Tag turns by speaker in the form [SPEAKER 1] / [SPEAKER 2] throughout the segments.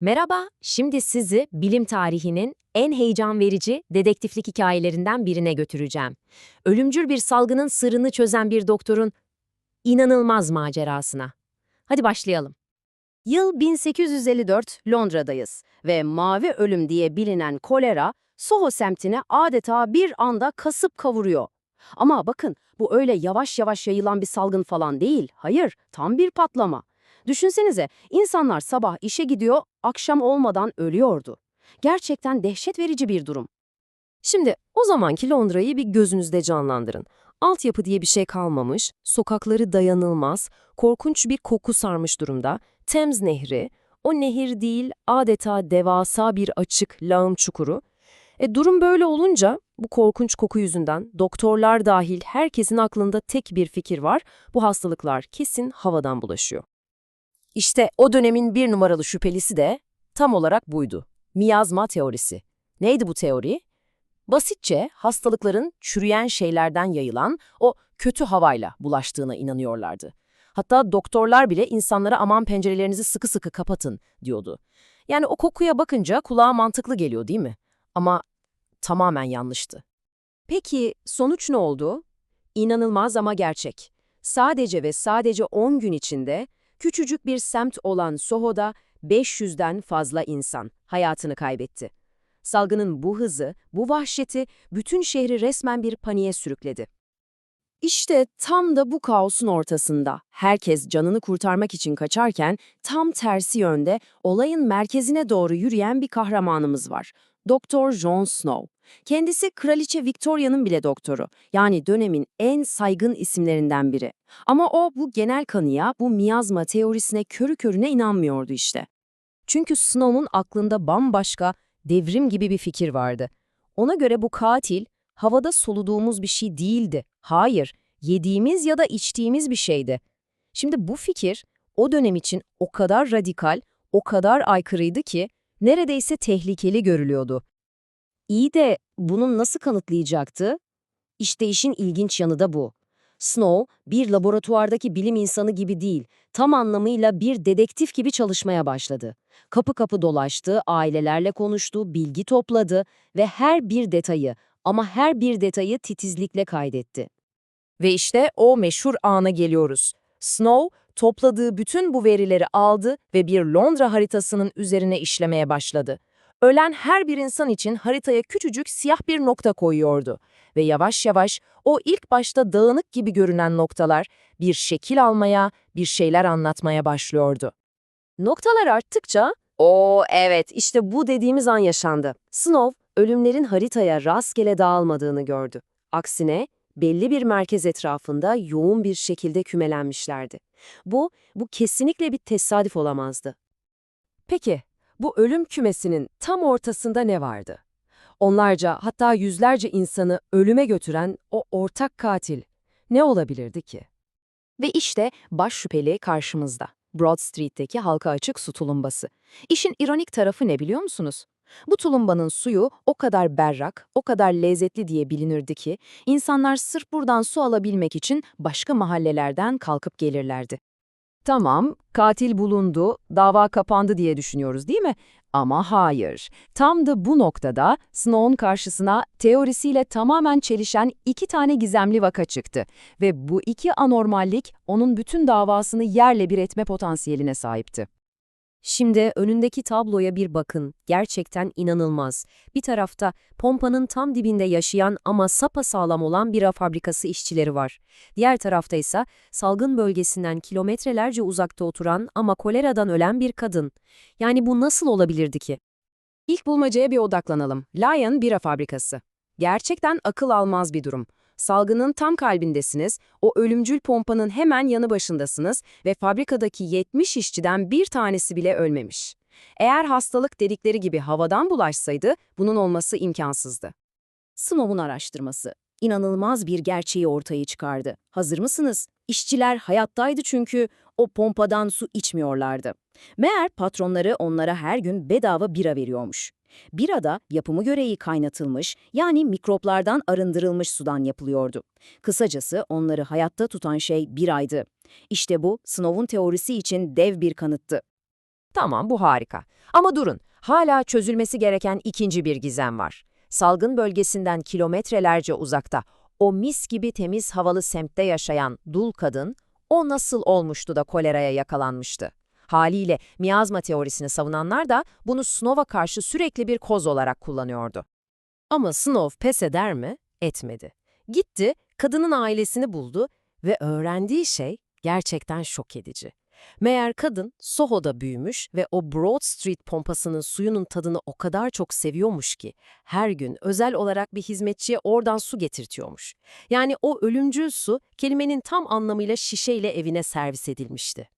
[SPEAKER 1] Merhaba, şimdi sizi bilim tarihinin en heyecan verici dedektiflik hikayelerinden birine götüreceğim. Ölümcül bir salgının sırrını çözen bir doktorun inanılmaz macerasına. Hadi başlayalım.
[SPEAKER 2] Yıl 1854 Londra'dayız ve mavi ölüm diye bilinen kolera Soho semtine adeta bir anda kasıp kavuruyor. Ama bakın bu öyle yavaş yavaş yayılan bir salgın falan değil. Hayır, tam bir patlama. Düşünsenize insanlar sabah işe gidiyor, akşam olmadan ölüyordu. Gerçekten dehşet verici bir durum.
[SPEAKER 3] Şimdi o zamanki Londra'yı bir gözünüzde canlandırın. Altyapı diye bir şey kalmamış, sokakları dayanılmaz, korkunç bir koku sarmış durumda. Thames Nehri, o nehir değil adeta devasa bir açık lağım çukuru. E durum böyle olunca bu korkunç koku yüzünden doktorlar dahil herkesin aklında tek bir fikir var. Bu hastalıklar kesin havadan bulaşıyor. İşte o dönemin bir numaralı şüphelisi de tam olarak buydu. Miyazma teorisi. Neydi bu teori? Basitçe hastalıkların çürüyen şeylerden yayılan o kötü havayla bulaştığına inanıyorlardı. Hatta doktorlar bile insanlara aman pencerelerinizi sıkı sıkı kapatın diyordu. Yani o kokuya bakınca kulağa mantıklı geliyor değil mi? Ama tamamen yanlıştı. Peki sonuç ne oldu? İnanılmaz ama gerçek. Sadece ve sadece 10 gün içinde küçücük bir semt olan Soho'da 500'den fazla insan hayatını kaybetti. Salgının bu hızı, bu vahşeti bütün şehri resmen bir paniğe sürükledi. İşte tam da bu kaosun ortasında herkes canını kurtarmak için kaçarken tam tersi yönde olayın merkezine doğru yürüyen bir kahramanımız var. Doktor Jon Snow. Kendisi Kraliçe Victoria'nın bile doktoru. Yani dönemin en saygın isimlerinden biri. Ama o bu genel kanıya, bu miyazma teorisine körü körüne inanmıyordu işte. Çünkü Snow'un aklında bambaşka, devrim gibi bir fikir vardı. Ona göre bu katil, havada soluduğumuz bir şey değildi. Hayır, yediğimiz ya da içtiğimiz bir şeydi. Şimdi bu fikir, o dönem için o kadar radikal, o kadar aykırıydı ki, neredeyse tehlikeli görülüyordu. İyi de bunu nasıl kanıtlayacaktı? İşte işin ilginç yanı da bu. Snow, bir laboratuvardaki bilim insanı gibi değil, tam anlamıyla bir dedektif gibi çalışmaya başladı. Kapı kapı dolaştı, ailelerle konuştu, bilgi topladı ve her bir detayı ama her bir detayı titizlikle kaydetti. Ve işte o meşhur ana geliyoruz. Snow, topladığı bütün bu verileri aldı ve bir Londra haritasının üzerine işlemeye başladı. Ölen her bir insan için haritaya küçücük siyah bir nokta koyuyordu ve yavaş yavaş o ilk başta dağınık gibi görünen noktalar bir şekil almaya, bir şeyler anlatmaya başlıyordu. Noktalar arttıkça, o evet işte bu dediğimiz an yaşandı. Snow, ölümlerin haritaya rastgele dağılmadığını gördü. Aksine belli bir merkez etrafında yoğun bir şekilde kümelenmişlerdi. Bu, bu kesinlikle bir tesadüf olamazdı. Peki, bu ölüm kümesinin tam ortasında ne vardı? Onlarca hatta yüzlerce insanı ölüme götüren o ortak katil ne olabilirdi ki? Ve işte baş şüpheli karşımızda. Broad Street'teki halka açık su tulumbası. İşin ironik tarafı ne biliyor musunuz? Bu tulumbanın suyu o kadar berrak, o kadar lezzetli diye bilinirdi ki insanlar sırf buradan su alabilmek için başka mahallelerden kalkıp gelirlerdi. Tamam, katil bulundu, dava kapandı diye düşünüyoruz değil mi? Ama hayır. Tam da bu noktada Snow'un karşısına teorisiyle tamamen çelişen iki tane gizemli vaka çıktı. Ve bu iki anormallik onun bütün davasını yerle bir etme potansiyeline sahipti. Şimdi önündeki tabloya bir bakın. Gerçekten inanılmaz. Bir tarafta pompanın tam dibinde yaşayan ama sapasağlam olan bira fabrikası işçileri var. Diğer tarafta ise salgın bölgesinden kilometrelerce uzakta oturan ama koleradan ölen bir kadın. Yani bu nasıl olabilirdi ki? İlk bulmacaya bir odaklanalım. Lion Bira Fabrikası. Gerçekten akıl almaz bir durum. Salgının tam kalbindesiniz, o ölümcül pompanın hemen yanı başındasınız ve fabrikadaki 70 işçiden bir tanesi bile ölmemiş. Eğer hastalık dedikleri gibi havadan bulaşsaydı bunun olması imkansızdı. Snow'un araştırması inanılmaz bir gerçeği ortaya çıkardı. Hazır mısınız? İşçiler hayattaydı çünkü o pompadan su içmiyorlardı. Meğer patronları onlara her gün bedava bira veriyormuş. Bira da yapımı göreği kaynatılmış, yani mikroplardan arındırılmış sudan yapılıyordu. Kısacası onları hayatta tutan şey biraydı. İşte bu, Snow'un teorisi için dev bir kanıttı.
[SPEAKER 1] Tamam, bu harika. Ama durun, hala çözülmesi gereken ikinci bir gizem var. Salgın bölgesinden kilometrelerce uzakta, o mis gibi temiz havalı semtte yaşayan dul kadın, o nasıl olmuştu da koleraya yakalanmıştı? Haliyle miyazma teorisini savunanlar da bunu Snow'a karşı sürekli bir koz olarak kullanıyordu.
[SPEAKER 3] Ama Snow pes eder mi? Etmedi. Gitti, kadının ailesini buldu ve öğrendiği şey gerçekten şok edici. Meğer kadın Soho'da büyümüş ve o Broad Street pompasının suyunun tadını o kadar çok seviyormuş ki her gün özel olarak bir hizmetçiye oradan su getirtiyormuş. Yani o ölümcül su kelimenin tam anlamıyla şişeyle evine servis edilmişti.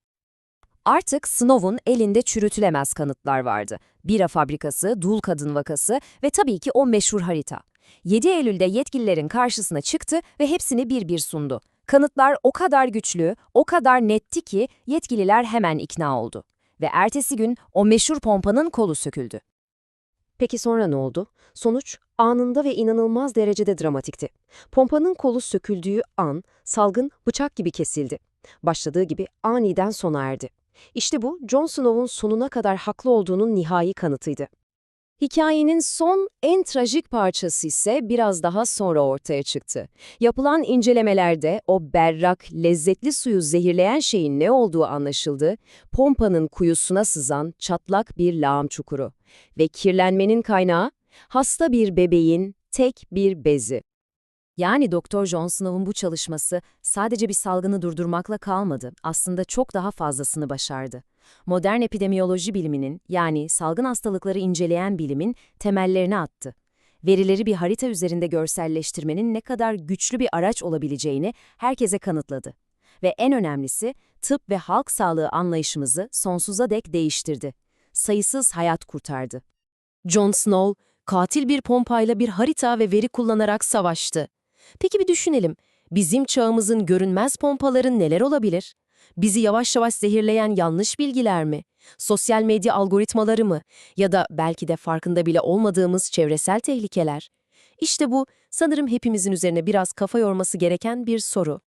[SPEAKER 1] Artık Snow'un elinde çürütülemez kanıtlar vardı. Bira fabrikası, dul kadın vakası ve tabii ki o meşhur harita. 7 Eylül'de yetkililerin karşısına çıktı ve hepsini bir bir sundu. Kanıtlar o kadar güçlü, o kadar netti ki yetkililer hemen ikna oldu. Ve ertesi gün o meşhur pompanın kolu söküldü.
[SPEAKER 3] Peki sonra ne oldu? Sonuç anında ve inanılmaz derecede dramatikti. Pompanın kolu söküldüğü an salgın bıçak gibi kesildi. Başladığı gibi aniden sona erdi. İşte bu Jon Snow'un sonuna kadar haklı olduğunun nihai kanıtıydı. Hikayenin son, en trajik parçası ise biraz daha sonra ortaya çıktı. Yapılan incelemelerde o berrak, lezzetli suyu zehirleyen şeyin ne olduğu anlaşıldı. Pompanın kuyusuna sızan çatlak bir lağım çukuru. Ve kirlenmenin kaynağı, hasta bir bebeğin tek bir bezi. Yani Doktor Jon Snow'un bu çalışması sadece bir salgını durdurmakla kalmadı, aslında çok daha fazlasını başardı. Modern epidemiyoloji biliminin, yani salgın hastalıkları inceleyen bilimin temellerini attı. Verileri bir harita üzerinde görselleştirmenin ne kadar güçlü bir araç olabileceğini herkese kanıtladı. Ve en önemlisi, tıp ve halk sağlığı anlayışımızı sonsuza dek değiştirdi. Sayısız hayat kurtardı. Jon Snow, katil bir pompayla bir harita ve veri kullanarak savaştı. Peki bir düşünelim, bizim çağımızın görünmez pompaları neler olabilir? Bizi yavaş yavaş zehirleyen yanlış bilgiler mi? Sosyal medya algoritmaları mı? Ya da belki de farkında bile olmadığımız çevresel tehlikeler? İşte bu sanırım hepimizin üzerine biraz kafa yorması gereken bir soru.